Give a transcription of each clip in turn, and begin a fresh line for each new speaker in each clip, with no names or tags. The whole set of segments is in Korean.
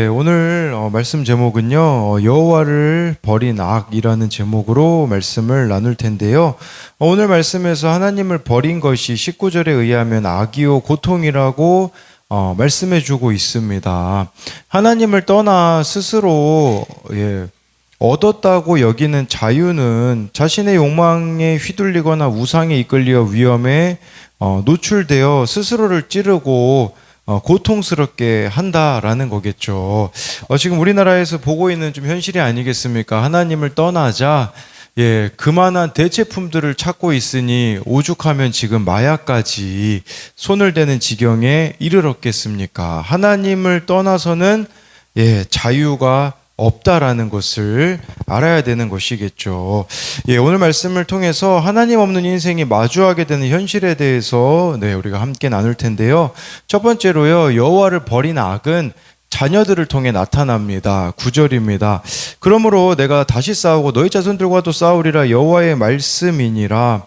네, 오늘 어, 말씀 제목은요 어, 여호와를 버린 악이라는 제목으로 말씀을 나눌 텐데요. 어, 오늘 말씀에서 하나님을 버린 것이 19절에 의하면 악이요 고통이라고 어, 말씀해주고 있습니다. 하나님을 떠나 스스로 예, 얻었다고 여기는 자유는 자신의 욕망에 휘둘리거나 우상에 이끌려 위험에 어, 노출되어 스스로를 찌르고 어, 고통스럽게 한다라는 거겠죠. 어, 지금 우리나라에서 보고 있는 좀 현실이 아니겠습니까? 하나님을 떠나자 예, 그만한 대체품들을 찾고 있으니 오죽하면 지금 마약까지 손을 대는 지경에 이르렀겠습니까? 하나님을 떠나서는 예, 자유가 없다라는 것을 알아야 되는 것이겠죠. 예, 오늘 말씀을 통해서 하나님 없는 인생이 마주하게 되는 현실에 대해서 네, 우리가 함께 나눌 텐데요. 첫 번째로요. 여호와를 버린 악은 자녀들을 통해 나타납니다. 구절입니다. 그러므로 내가 다시 싸우고 너희 자손들과도 싸우리라 여호와의 말씀이니라.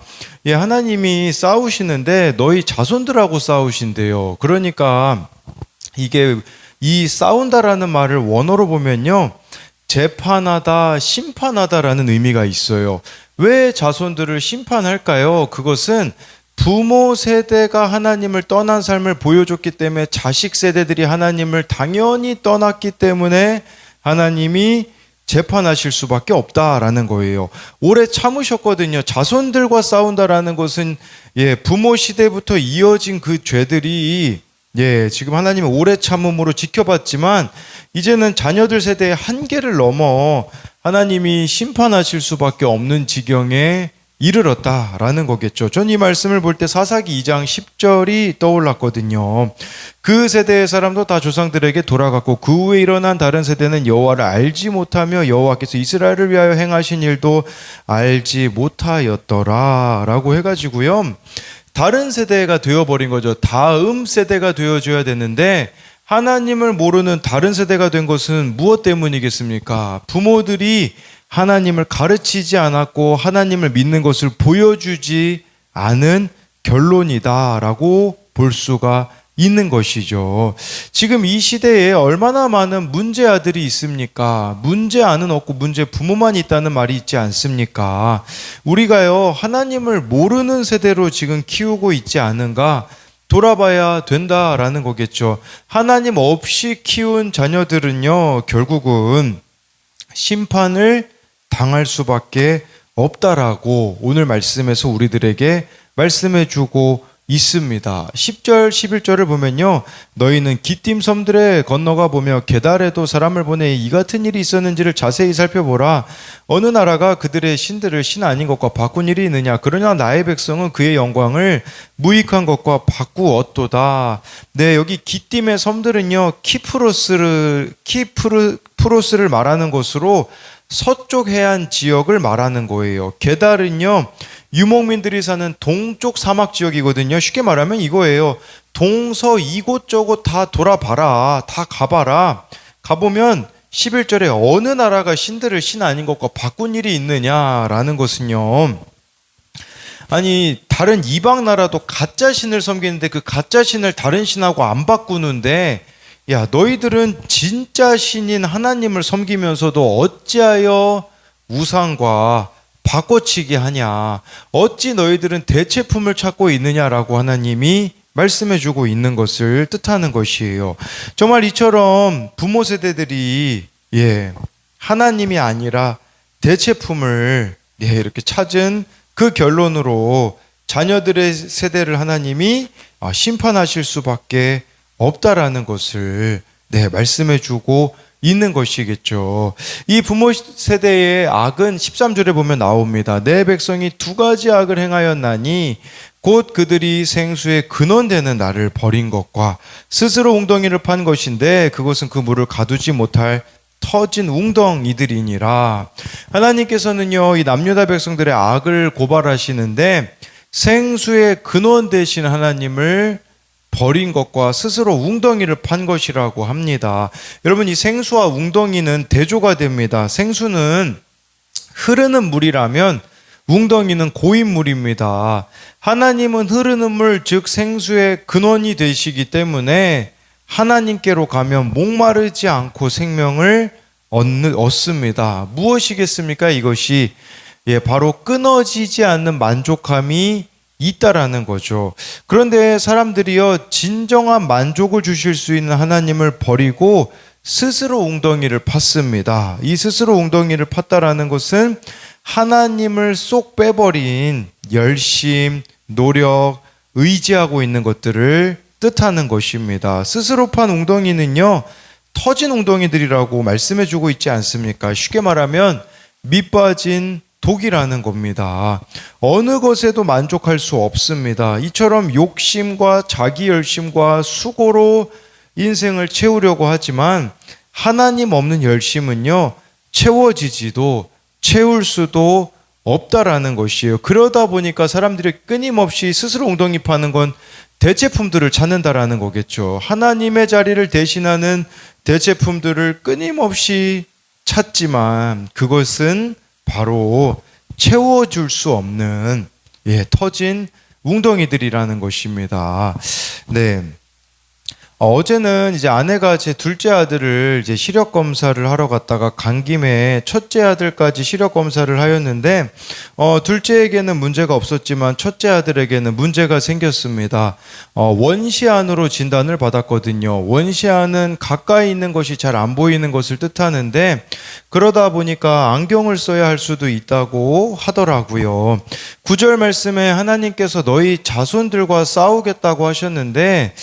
예, 하나님이 싸우시는데 너희 자손들하고 싸우신대요. 그러니까 이게 이 싸운다라는 말을 원어로 보면요. 재판하다, 심판하다라는 의미가 있어요. 왜 자손들을 심판할까요? 그것은 부모 세대가 하나님을 떠난 삶을 보여줬기 때문에 자식 세대들이 하나님을 당연히 떠났기 때문에 하나님이 재판하실 수밖에 없다라는 거예요. 오래 참으셨거든요. 자손들과 싸운다라는 것은 예, 부모 시대부터 이어진 그 죄들이 예, 지금 하나님은 오래 참음으로 지켜봤지만 이제는 자녀들 세대의 한계를 넘어 하나님이 심판하실 수밖에 없는 지경에 이르렀다라는 거겠죠. 전 이 말씀을 볼 때 사사기 2장 10절이 떠올랐거든요. 그 세대의 사람도 다 조상들에게 돌아갔고 그 후에 일어난 다른 세대는 여호와를 알지 못하며 여호와께서 이스라엘을 위하여 행하신 일도 알지 못하였더라라고 해 가지고요. 다른 세대가 되어버린 거죠. 다음 세대가 되어줘야 되는데 하나님을 모르는 다른 세대가 된 것은 무엇 때문이겠습니까? 부모들이 하나님을 가르치지 않았고 하나님을 믿는 것을 보여주지 않은 결론이다라고 볼 수가 있는 것이죠. 지금 이 시대에 얼마나 많은 문제 아들이 있습니까? 문제 아는 없고 문제 부모만 있다는 말이 있지 않습니까? 우리가요, 하나님을 모르는 세대로 지금 키우고 있지 않은가? 돌아봐야 된다라는 거겠죠. 하나님 없이 키운 자녀들은요, 결국은 심판을 당할 수밖에 없다라고 오늘 말씀에서 우리들에게 말씀해 주고 있습니다. 10절, 11절을 보면요. 너희는 기띔 섬들에 건너가 보며 게달에도 사람을 보내 이 같은 일이 있었는지를 자세히 살펴보라. 어느 나라가 그들의 신들을 신 아닌 것과 바꾼 일이 있느냐. 그러나 나의 백성은 그의 영광을 무익한 것과 바꾸었도다. 네, 여기 기띔의 섬들은요. 키프로스를 키프르 프로스를 말하는 것으로 서쪽 해안 지역을 말하는 거예요. 게달은요. 유목민들이 사는 동쪽 사막 지역이거든요. 쉽게 말하면 이거예요. 동서 이곳저곳 다 돌아봐라. 다 가봐라. 가보면 11절에 어느 나라가 신들을 신 아닌 것과 바꾼 일이 있느냐라는 것은요. 아니 다른 이방 나라도 가짜 신을 섬기는데 그 가짜 신을 다른 신하고 안 바꾸는데 야 너희들은 진짜 신인 하나님을 섬기면서도 어찌하여 우상과 바꿔치기 하냐? 어찌 너희들은 대체품을 찾고 있느냐라고 하나님이 말씀해 주고 있는 것을 뜻하는 것이에요. 정말 이처럼 부모 세대들이 예, 하나님이 아니라 대체품을 예, 이렇게 찾은 그 결론으로 자녀들의 세대를 하나님이 아, 심판하실 수밖에 없다라는 것을 네, 말씀해 주고 있는 것이겠죠. 이 부모 세대의 악은 13절에 보면 나옵니다. 내 백성이 두 가지 악을 행하였나니 곧 그들이 생수의 근원되는 나를 버린 것과 스스로 웅덩이를 판 것인데 그것은 그 물을 가두지 못할 터진 웅덩이들이니라. 하나님께서는요, 이 남유다 백성들의 악을 고발하시는데 생수의 근원 되신 하나님을 버린 것과 스스로 웅덩이를 판 것이라고 합니다. 여러분 이 생수와 웅덩이는 대조가 됩니다. 생수는 흐르는 물이라면 웅덩이는 고인 물입니다. 하나님은 흐르는 물, 즉 생수의 근원이 되시기 때문에 하나님께로 가면 목마르지 않고 생명을 얻는, 얻습니다. 무엇이겠습니까? 이것이 예, 바로 끊어지지 않는 만족함이 있다라는 거죠. 그런데 사람들이요, 진정한 만족을 주실 수 있는 하나님을 버리고 스스로 웅덩이를 팠습니다. 이 스스로 웅덩이를 팠다라는 것은 하나님을 쏙 빼버린 열심, 노력, 의지하고 있는 것들을 뜻하는 것입니다. 스스로 판 웅덩이는요, 터진 웅덩이들이라고 말씀해 주고 있지 않습니까? 쉽게 말하면 밑빠진 독이라는 겁니다. 어느 것에도 만족할 수 없습니다. 이처럼 욕심과 자기 열심과 수고로 인생을 채우려고 하지만 하나님 없는 열심은요, 채워지지도 채울 수도 없다라는 것이에요. 그러다 보니까 사람들이 끊임없이 스스로 웅덩이 파는 건 대체품들을 찾는다라는 거겠죠. 하나님의 자리를 대신하는 대체품들을 끊임없이 찾지만 그것은 바로 채워줄 수 없는 예, 터진 웅덩이들이라는 것입니다. 네. 어, 어제는 이제 아내가 제 둘째 아들을 이제 시력 검사를 하러 갔다가 간 김에 첫째 아들까지 시력 검사를 하였는데 어, 둘째에게는 문제가 없었지만 첫째 아들에게는 문제가 생겼습니다. 어, 원시안으로 진단을 받았거든요. 원시안은 가까이 있는 것이 잘 안 보이는 것을 뜻하는데 그러다 보니까 안경을 써야 할 수도 있다고 하더라고요. 구절 말씀에 하나님께서 너희 자손들과 싸우겠다고 하셨는데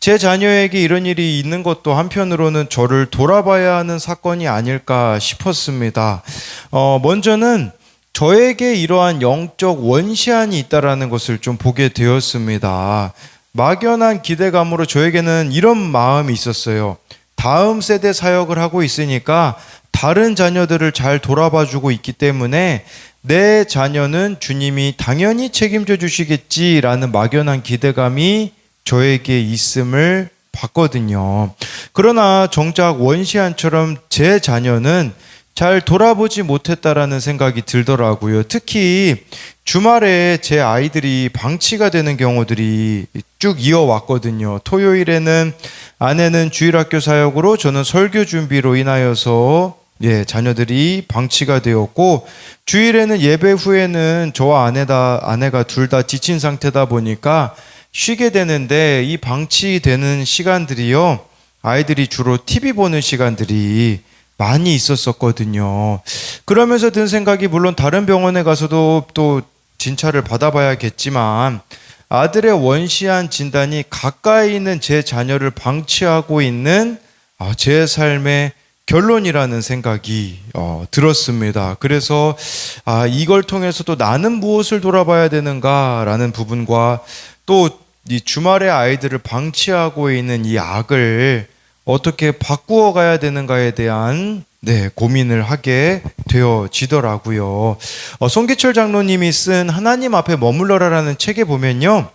제 자녀에게 이런 일이 있는 것도 한편으로는 저를 돌아봐야 하는 사건이 아닐까 싶었습니다. 어, 먼저는 저에게 이러한 영적 원시안이 있다라는 것을 좀 보게 되었습니다. 막연한 기대감으로 저에게는 이런 마음이 있었어요. 다음 세대 사역을 하고 있으니까 다른 자녀들을 잘 돌아봐 주고 있기 때문에 내 자녀는 주님이 당연히 책임져 주시겠지라는 막연한 기대감이 저에게 있음을 봤거든요. 그러나 정작 원시안처럼 제 자녀는 잘 돌아보지 못했다라는 생각이 들더라고요. 특히 주말에 제 아이들이 방치가 되는 경우들이 쭉 이어왔거든요. 토요일에는 아내는 주일학교 사역으로 저는 설교 준비로 인하여서 예, 자녀들이 방치가 되었고 주일에는 예배 후에는 저와 아내다 아내가 둘 다 지친 상태다 보니까 쉬게 되는데 이 방치되는 시간들이요. 아이들이 주로 TV 보는 시간들이 많이 있었었거든요. 그러면서 든 생각이 물론 다른 병원에 가서도 또 진찰을 받아봐야겠지만 아들의 원시한 진단이 가까이 있는 제 자녀를 방치하고 있는 아, 제 삶의 결론이라는 생각이 어, 들었습니다. 그래서 아, 이걸 통해서도 나는 무엇을 돌아봐야 되는가라는 부분과 또 이 주말에 아이들을 방치하고 있는 이 악을 어떻게 바꾸어 가야 되는가에 대한 네, 고민을 하게 되어지더라고요. 어, 송기철 장로님이 쓴 하나님 앞에 머물러라라는 책에 보면요.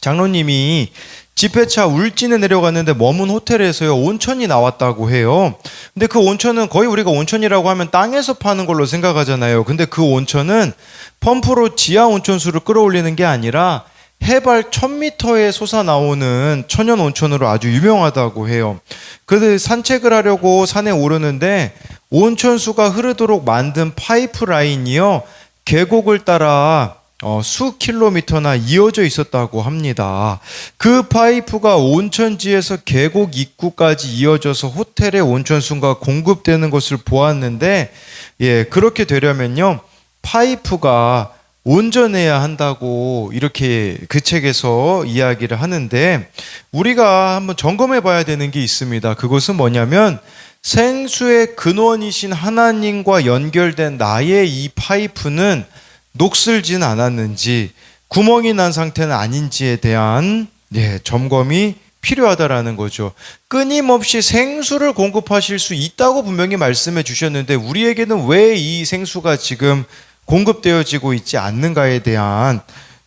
장로님이 집회차 울진에 내려갔는데 머문 호텔에서요 온천이 나왔다고 해요. 근데 그 온천은 거의 우리가 온천이라고 하면 땅에서 파는 걸로 생각하잖아요. 근데 그 온천은 펌프로 지하 온천수를 끌어올리는 게 아니라 해발 1000m에 솟아 나오는 천연 온천으로 아주 유명하다고 해요. 그래서 산책을 하려고 산에 오르는데 온천수가 흐르도록 만든 파이프 라인이요. 계곡을 따라 어, 수 킬로미터나 이어져 있었다고 합니다. 그 파이프가 온천지에서 계곡 입구까지 이어져서 호텔의 온천수가 공급되는 것을 보았는데, 예, 그렇게 되려면요, 파이프가 온전해야 한다고 이렇게 그 책에서 이야기를 하는데 우리가 한번 점검해 봐야 되는 게 있습니다. 그것은 뭐냐면 생수의 근원이신 하나님과 연결된 나의 이 파이프는 녹슬진 않았는지 구멍이 난 상태는 아닌지에 대한 예, 점검이 필요하다라는 거죠. 끊임없이 생수를 공급하실 수 있다고 분명히 말씀해 주셨는데 우리에게는 왜 이 생수가 지금 공급되어지고 있지 않는가에 대한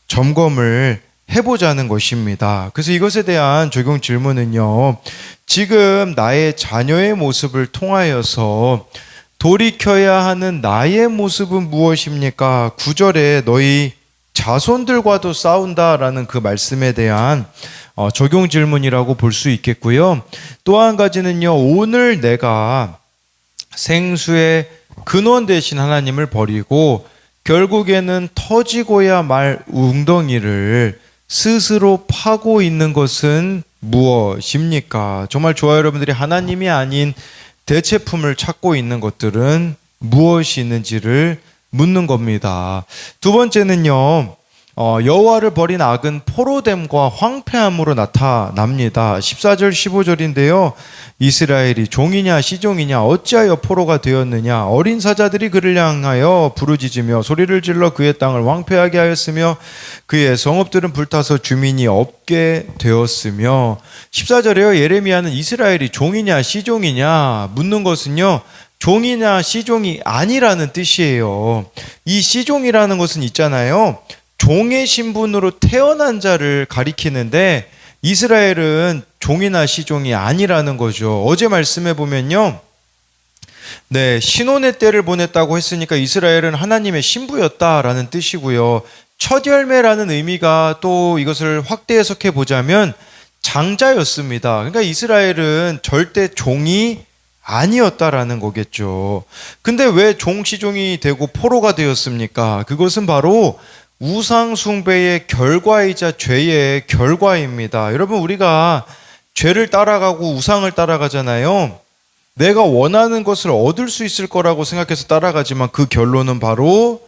점검을 해보자는 것입니다. 그래서 이것에 대한 적용 질문은요. 지금 나의 자녀의 모습을 통하여서 돌이켜야 하는 나의 모습은 무엇입니까? 구절에 너희 자손들과도 싸운다라는 그 말씀에 대한 어, 적용 질문이라고 볼 수 있겠고요. 또 한 가지는요. 오늘 내가 생수의 근원 대신 하나님을 버리고 결국에는 터지고야 말 웅덩이를 스스로 파고 있는 것은 무엇입니까? 정말 좋아요, 여러분들이 하나님이 아닌 대체품을 찾고 있는 것들은 무엇이 있는지를 묻는 겁니다. 두 번째는요. 어, 여호와를 버린 악은 포로됨과 황폐함으로 나타납니다. 14절 15절인데요. 이스라엘이 종이냐 시종이냐 어찌하여 포로가 되었느냐 어린 사자들이 그를 향하여 부르짖으며 소리를 질러 그의 땅을 황폐하게 하였으며 그의 성읍들은 불타서 주민이 없게 되었으며 14절에요. 예레미야는 이스라엘이 종이냐 시종이냐 묻는 것은요. 종이냐 시종이 아니라는 뜻이에요. 이 시종이라는 것은 있잖아요. 종의 신분으로 태어난 자를 가리키는데 이스라엘은 종이나 시종이 아니라는 거죠. 어제 말씀해 보면요. 네, 신혼의 때를 보냈다고 했으니까 이스라엘은 하나님의 신부였다라는 뜻이고요. 첫 열매라는 의미가 또 이것을 확대 해석해 보자면 장자였습니다. 그러니까 이스라엘은 절대 종이 아니었다라는 거겠죠. 근데 왜 종시종이 되고 포로가 되었습니까? 그것은 바로 우상숭배의 결과이자 죄의 결과입니다. 여러분, 우리가 죄를 따라가고 우상을 따라가잖아요. 내가 원하는 것을 얻을 수 있을 거라고 생각해서 따라가지만 그 결론은 바로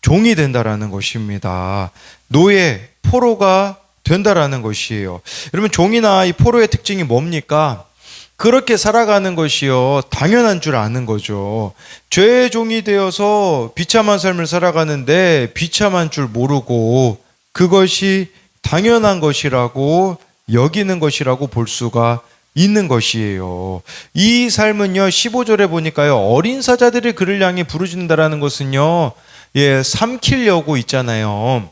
종이 된다라는 것입니다. 노예, 포로가 된다라는 것이에요. 여러분, 종이나 이 포로의 특징이 뭡니까? 그렇게 살아가는 것이요 당연한 줄 아는 거죠. 죄의 종이 되어서 비참한 삶을 살아가는데 비참한 줄 모르고 그것이 당연한 것이라고 여기는 것이라고 볼 수가 있는 것이에요. 이 삶은요 15절에 보니까요 어린 사자들이 그를 향해 부르짖는다라는 것은요 예 삼키려고 있잖아요.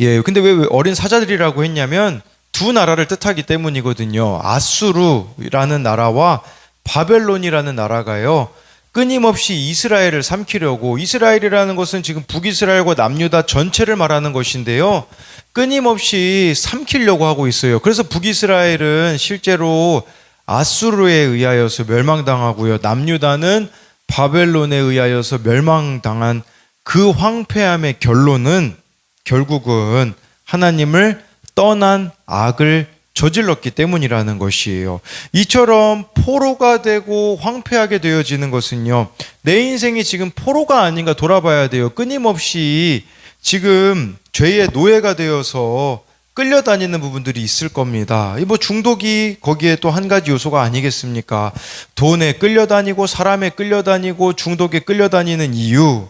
예 근데 왜 어린 사자들이라고 했냐면 두 나라를 뜻하기 때문이거든요. 아수르라는 나라와 바벨론이라는 나라가요. 끊임없이 이스라엘을 삼키려고 이스라엘이라는 것은 지금 북이스라엘과 남유다 전체를 말하는 것인데요. 끊임없이 삼키려고 하고 있어요. 그래서 북이스라엘은 실제로 아수르에 의하여서 멸망당하고요. 남유다는 바벨론에 의하여서 멸망당한 그 황폐함의 결론은 결국은 하나님을 떠난 악을 저질렀기 때문이라는 것이에요. 이처럼 포로가 되고 황폐하게 되어지는 것은요, 내 인생이 지금 포로가 아닌가 돌아봐야 돼요. 끊임없이 지금 죄의 노예가 되어서 끌려다니는 부분들이 있을 겁니다. 이뭐 중독이 거기에 또 한 가지 요소가 아니겠습니까? 돈에 끌려다니고 사람에 끌려다니고 중독에 끌려다니는 이유,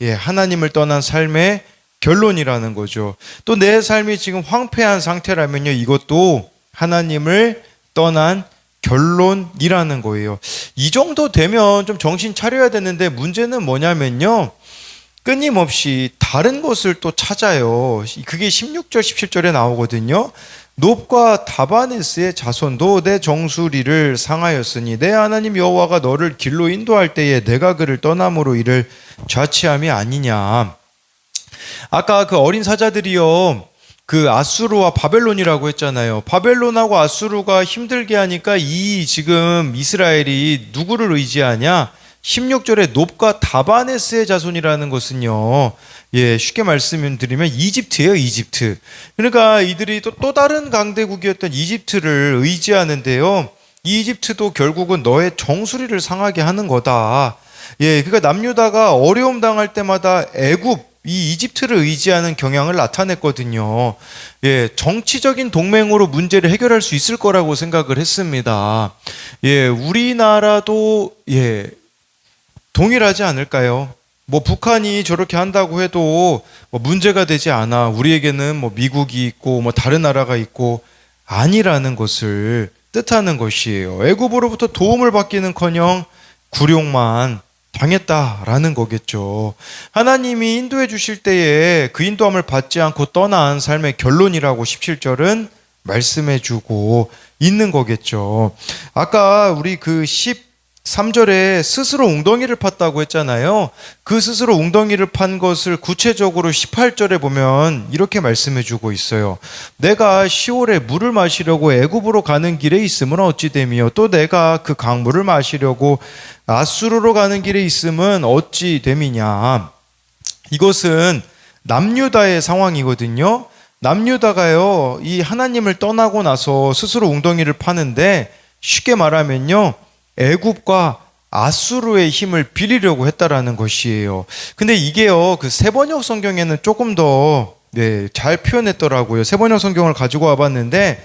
예, 하나님을 떠난 삶의 결론이라는 거죠. 또 내 삶이 지금 황폐한 상태라면요, 이것도 하나님을 떠난 결론이라는 거예요. 이 정도 되면 좀 정신 차려야 되는데 문제는 뭐냐면요. 끊임없이 다른 것을 또 찾아요. 그게 16절, 17절에 나오거든요. 놉과 다바네스의 자손도 내 정수리를 상하였으니 내 하나님 여호와가 너를 길로 인도할 때에 내가 그를 떠남으로 이를 좌치함이 아니냐. 아까 그 어린 사자들이요. 그 아수르와 바벨론이라고 했잖아요. 바벨론하고 아수르가 힘들게 하니까 이 지금 이스라엘이 누구를 의지하냐? 16절에 놉과 다바네스의 자손이라는 것은요. 예, 쉽게 말씀드리면 이집트예요, 이집트. 그러니까 이들이 또, 또 다른 강대국이었던 이집트를 의지하는데요. 이 이집트도 결국은 너의 정수리를 상하게 하는 거다. 예, 그러니까 남유다가 어려움 당할 때마다 애굽 이 이집트를 의지하는 경향을 나타냈거든요. 예, 정치적인 동맹으로 문제를 해결할 수 있을 거라고 생각을 했습니다. 예, 우리나라도 예, 동일하지 않을까요? 뭐 북한이 저렇게 한다고 해도 뭐 문제가 되지 않아. 우리에게는 뭐 미국이 있고 뭐 다른 나라가 있고 아니라는 것을 뜻하는 것이에요. 애굽으로부터 도움을 받기는커녕 굴욕만 당했다라는 거겠죠. 하나님이 인도해 주실 때에 그 인도함을 받지 않고 떠난 삶의 결론이라고 17절은 말씀해 주고 있는 거겠죠. 아까 우리 그 10, 3절에 스스로 웅덩이를 팠다고 했잖아요. 그 스스로 웅덩이를 판 것을 구체적으로 18절에 보면 이렇게 말씀해 주고 있어요. 내가 10월에 물을 마시려고 애굽으로 가는 길에 있음은 어찌 됨이요 또 내가 그 강물을 마시려고 아수르로 가는 길에 있음은 어찌 됨이냐. 이것은 남유다의 상황이거든요. 남유다가요, 이 하나님을 떠나고 나서 스스로 웅덩이를 파는데 쉽게 말하면요, 애굽과 아수르의 힘을 빌리려고 했다라는 것이에요. 근데 이게요, 그 세번역 성경에는 조금 더, 네, 잘 표현했더라고요. 세번역 성경을 가지고 와봤는데,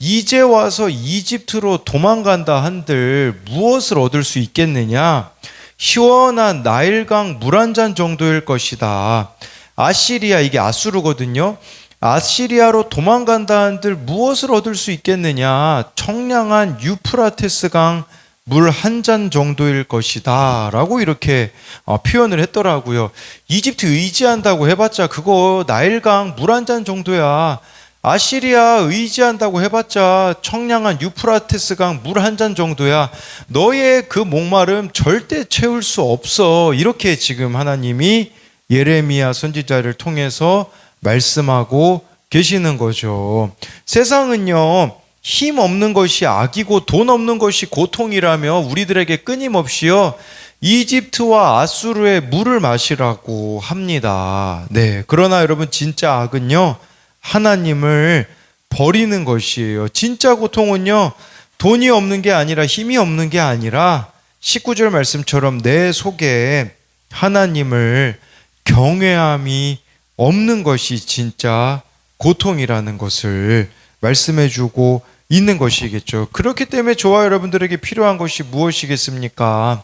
이제 와서 이집트로 도망간다 한들 무엇을 얻을 수 있겠느냐? 시원한 나일강 물 한 잔 정도일 것이다. 아시리아, 이게 아수르거든요. 아시리아로 도망간다 한들 무엇을 얻을 수 있겠느냐? 청량한 유프라테스 강 물 한 잔 정도일 것이다. 라고 이렇게 어, 표현을 했더라고요. 이집트 의지한다고 해봤자 그거 나일강 물 한 잔 정도야. 아시리아 의지한다고 해봤자 청량한 유프라테스강 물 한 잔 정도야. 너의 그 목마름 절대 채울 수 없어. 이렇게 지금 하나님이 예레미야 선지자를 통해서 말씀하고 계시는 거죠. 세상은요, 힘 없는 것이 악이고 돈 없는 것이 고통이라며 우리들에게 끊임없이요, 이집트와 아수르의 물을 마시라고 합니다. 네. 그러나 여러분, 진짜 악은요, 하나님을 버리는 것이에요. 진짜 고통은요, 돈이 없는 게 아니라 힘이 없는 게 아니라 19절 말씀처럼 내 속에 하나님을 경외함이 없는 것이 진짜 고통이라는 것을 말씀해 주고 있는 것이겠죠. 그렇기 때문에 저와 여러분들에게 필요한 것이 무엇이겠습니까?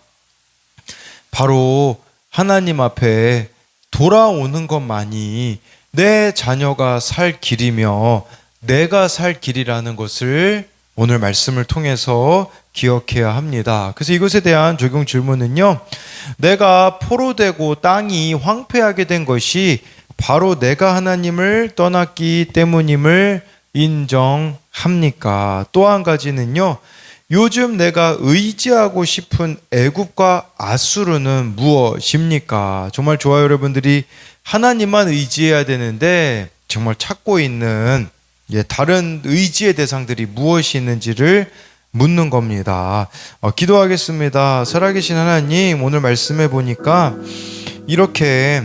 바로 하나님 앞에 돌아오는 것만이 내 자녀가 살 길이며 내가 살 길이라는 것을 오늘 말씀을 통해서 기억해야 합니다. 그래서 이것에 대한 적용 질문은요. 내가 포로되고 땅이 황폐하게 된 것이 바로 내가 하나님을 떠났기 때문임을 인정합니까? 또 한 가지는요. 요즘 내가 의지하고 싶은 애굽과 아수르는 무엇입니까? 정말 좋아요, 여러분들이 하나님만 의지해야 되는데 정말 찾고 있는 예, 다른 의지의 대상들이 무엇이 있는지를 묻는 겁니다. 어, 기도하겠습니다. 살아계신 하나님, 오늘 말씀해 보니까 이렇게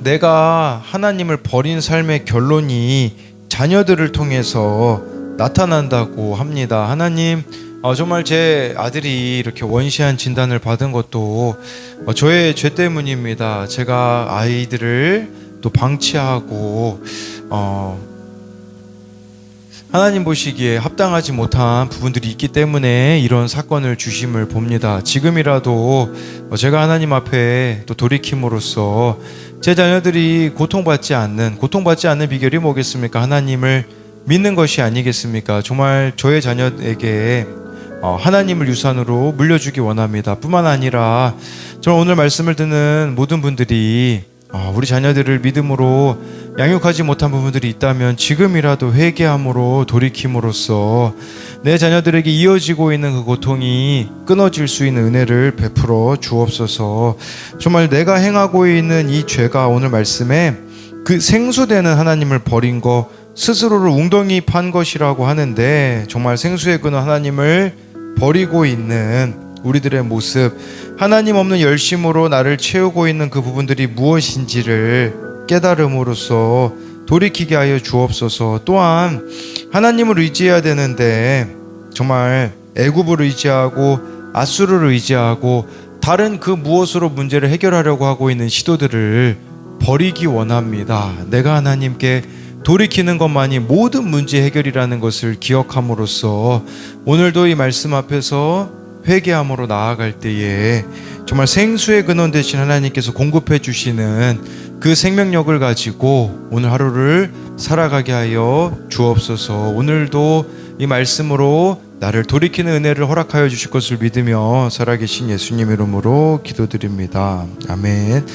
내가 하나님을 버린 삶의 결론이 자녀들을 통해서 나타난다고 합니다. 하나님, 어, 정말 제 아들이 이렇게 원시한 진단을 받은 것도 어, 저의 죄 때문입니다. 제가 아이들을 또 방치하고 어, 하나님 보시기에 합당하지 못한 부분들이 있기 때문에 이런 사건을 주심을 봅니다. 지금이라도 어, 제가 하나님 앞에 또 돌이킴으로써 제 자녀들이 고통받지 않는 고통받지 않는 비결이 뭐겠습니까? 하나님을 믿는 것이 아니겠습니까? 정말 저의 자녀에게 어, 하나님을 유산으로 물려주기 원합니다. 뿐만 아니라 저는 오늘 말씀을 듣는 모든 분들이 어, 우리 자녀들을 믿음으로 양육하지 못한 부분들이 있다면 지금이라도 회개함으로 돌이킴으로써 내 자녀들에게 이어지고 있는 그 고통이 끊어질 수 있는 은혜를 베풀어 주옵소서. 정말 내가 행하고 있는 이 죄가 오늘 말씀에 그 생수되는 하나님을 버린 거 스스로를 웅덩이 판 것이라고 하는데 정말 생수의 근원 하나님을 버리고 있는 우리들의 모습 하나님 없는 열심으로 나를 채우고 있는 그 부분들이 무엇인지를 깨달음으로써 돌이키게 하여 주옵소서. 또한 하나님을 의지해야 되는데 정말 애굽을 의지하고 아수르를 의지하고 다른 그 무엇으로 문제를 해결하려고 하고 있는 시도들을 버리기 원합니다. 내가 하나님께 돌이키는 것만이 모든 문제 해결이라는 것을 기억함으로써 오늘도 이 말씀 앞에서 회개함으로 나아갈 때에 정말 생수의 근원 되신 하나님께서 공급해 주시는 그 생명력을 가지고 오늘 하루를 살아가게 하여 주옵소서. 오늘도 이 말씀으로 나를 돌이키는 은혜를 허락하여 주실 것을 믿으며 살아계신 예수님 이름으로 기도드립니다. 아멘.